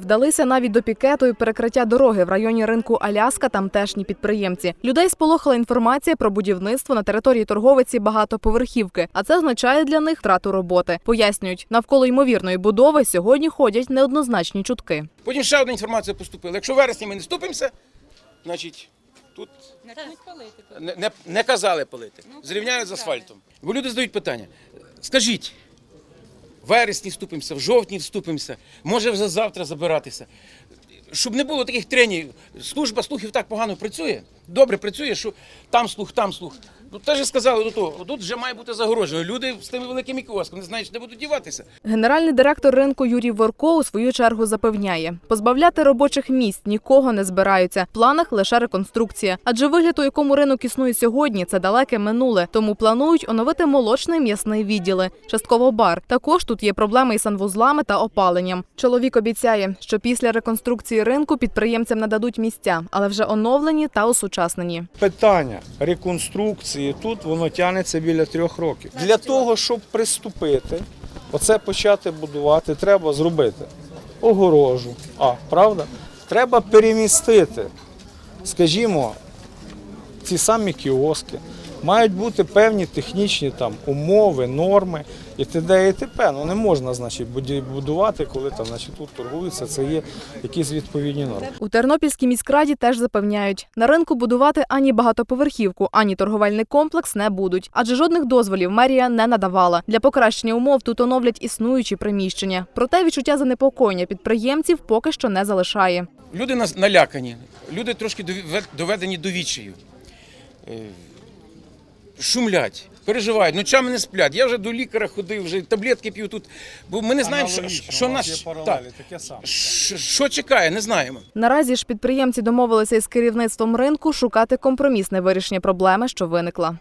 Вдалися навіть до пікету і перекриття дороги в районі ринку Аляска. Тамтешні підприємці. Людей сполохала інформація про будівництво на території торговиці багатоповерхівки, а це означає для них втрату роботи. Пояснюють, навколо ймовірної будови сьогодні ходять неоднозначні чутки. Потім ще одна інформація поступила. Якщо вересні ми не ступимося, значить тут не, не, не казали палити. Зрівняють з асфальтом. Бо люди задають питання. Скажіть, вересні вступимося, в жовтні вступимося, може вже завтра забиратися. Щоб не було таких тренів, служба слухів так погано працює, добре працює, що там слух, там слух. Ну, теж сказали до того, тут вже має бути загорожено. Люди з тими великими кіосками не знають, де будуть діватися. Генеральний директор ринку Юрій Ворко у свою чергу запевняє, позбавляти робочих місць нікого не збираються. В планах лише реконструкція. Адже вигляд, у якому ринок існує сьогодні, це далеке минуле. Тому планують оновити молочний м'ясний відділи, частково бар. Також тут є проблеми із санвузлами та опаленням. Чоловік обіцяє, що після реконструкції ринку підприємцям нададуть місця, але вже оновлені та осучаснені. Питання реконструкції тут воно тягнеться біля трьох років. Для того, щоб приступити, оце почати будувати, треба зробити огорожу. А, правда? Треба перемістити, скажімо, ці самі кіоски. Мають бути певні технічні там умови, норми і т.д. і т.п. Ну не можна, значить, будувати, коли там, значить, тут торгуються, це є якісь відповідні норми. У Тернопільській міськраді теж запевняють, на ринку будувати ані багатоповерхівку, ані торговельний комплекс не будуть, адже жодних дозволів мерія не надавала. Для покращення умов тут оновлять існуючі приміщення. Проте відчуття занепокоєння підприємців поки що не залишає. Люди нас налякані, люди трошки дове- доведені до відчаю. Шумлять, переживають, ночами не сплять. Я вже до лікаря ходив, вже таблетки п'ю тут. Бо ми не знаємо, що, що нас так, таке саме. що, що чекає, не знаємо. Наразі ж підприємці домовилися із керівництвом ринку шукати компромісне вирішення проблеми, що виникла.